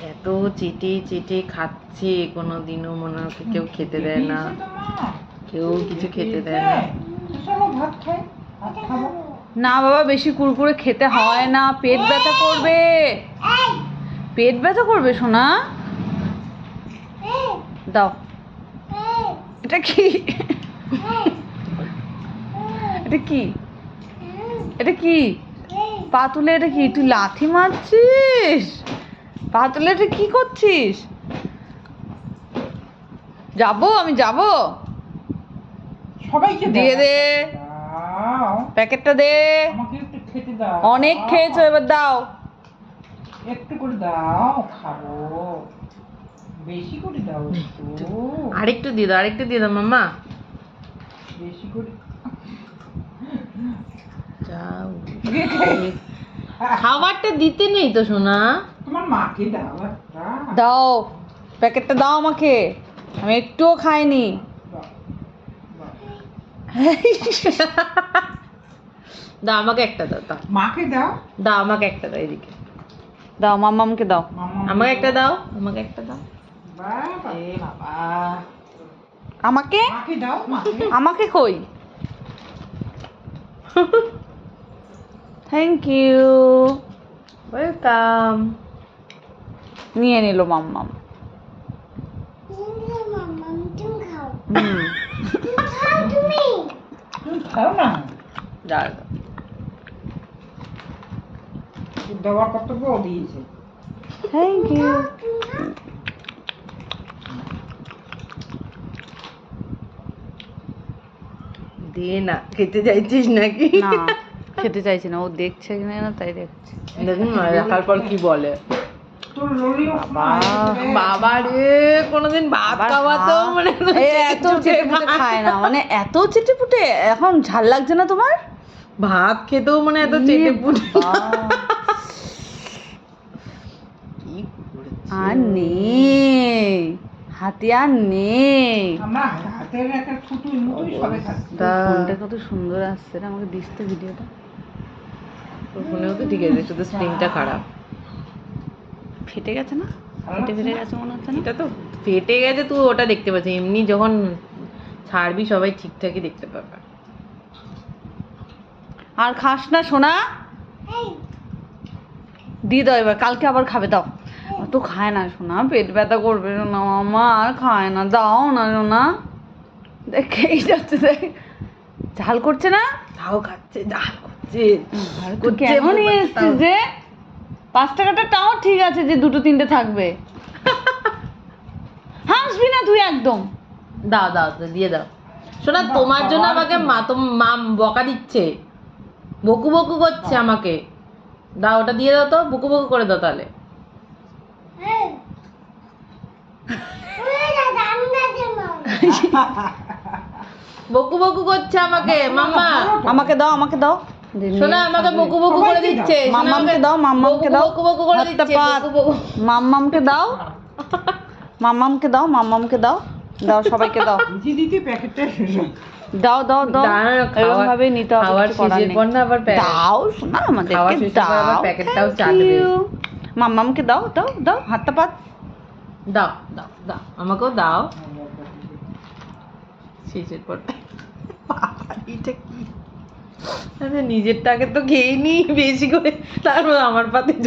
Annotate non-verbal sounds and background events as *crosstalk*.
এত চেটে চেটে খাচ্ছে কোনোদিনও মনে হয় কেউ খেতে দেয় না। কেউ কিছু খেতে দেয় না। না বাবা বেশি কুরকুরে খেতে হয় না। পেট ব্যথা করবে। পেট ব্যথা করবে সোনা? দাও। এটা কি? এটা কি? এটা কি? পা তুলে এটা কি? তুই লাথি মারছিস? পা তুলে কি করছিস? যাব আমি যাব। সবাইকে দিয়ে দে। প্যাকেটটা দে। অনেক খেয়েছো এবার দাও। একটু করে দাও খাব। বেশি করে দাও আরেকটু দিয়ে দাও আরেকটু দিয়ে দাও মাম্মা। বেশি করে। *laughs* খাবারটা দিতে নেই তো সোনা। তোমার মাকে দাও দাও প্যাকেটটা দাও আমাকে। আমি একটুও খাইনি। দাও, আমাকে একটা দাও দাও। মাকে দাও। দাও আমাকে একটা দাও এদিকে। দাও মাম্মামকে দাও। আমাকে একটা দাও আমাকে একটা দাও। আমাকে? আমাকে কই? থ্যাংক ইউ ওয়েলকাম নিয়ে নিল মাম্মাম। হুম। তুমি খাও না? দাও দাও। দেওয়ার কর্তব্য দিয়েছে। থ্যাংক ইউ দে না খেতে চাইছিস নাকি? না খেতে চাইছি না ও দেখছে কিনা না তাই দেখছে। দেখুন না দেখার পর কি বলে। বাবা। রে। কোনোদিন ভাত খাওয়াতেও মানে এত খায় না মানে এত চেটেপুটে এখন ঝাল লাগছে না তোমার? ভাত খেতেও মানে এত চেটে পুটে। আর নেই হাতে আর নেই ফোনটা কত সুন্দর আসছে রে আমাকে দিস তো ভিডিওটা। ফোনেও তো ঠিক আছে শুধু স্ক্রিনটা খারাপ। ফেটে গেছে না? ফেটে ফেটে গেছে মনে হচ্ছে না? এটা তো ফেটে গেছে তুই ওটা দেখতে পাচ্ছিস। এমনি যখন ছাড়বি সবাই ঠিকঠাকই দেখতে পাবে। আর খাস না সোনা? দিয়ে দাও এবার কালকে আবার খাবে দাও। অত খায় না সোনা পেট ব্যথা করবে সোনা মামা আর খায় না দাও না সোনা। দেখেই যাচ্ছে দেখ। ঝাল করছে না? তাও খাচ্ছে ডাল করছে। বাচ্চা। এসছিস যে পাঁচ টাকাটা তাও ঠিক আছে যে দুটো তিনটে থাকবে। হাসবি না তুই একদম। দাও দাও দিয়ে দাও। শোনা তোমার জন্য আমাকে মা তোম মা বকা দিচ্ছে। বকু বকু করছে আমাকে। দাও ওটা দিয়ে দাও তো বকু বকু করে দাও তাহলে। *laughs* বকু বকু করছে আমাকে মাম্মা। আমাকে দাও আমাকে দাও। আমাকে বকু বকু করে দিচ্ছে। মাম্মামকে দাও মাম্মামকে দাও। বকু বকু করে দিচ্ছে পাত। বকু বকু মাম্মামকে দাও। মাম্মামকে দাও মাম্মামকে দাও। দাও সবাইকে দাও। প্যাকেটটা দাও দাও দাও। এরকম খাওয়া- নিতে হবে। পর না আবার দাও শোনা খাওয়া আমাদেরকে শেষের আবার প্যাকেটটাও চাটবে। মাম্মামকে দাও দাও দাও হাতটা পাত। দাও দাও দাও আমাকেও দাও। শেষের পর। এটা কি? নিজেরটাকে তো খেয়েই নি বেশি করে। তারপর আমার পাতে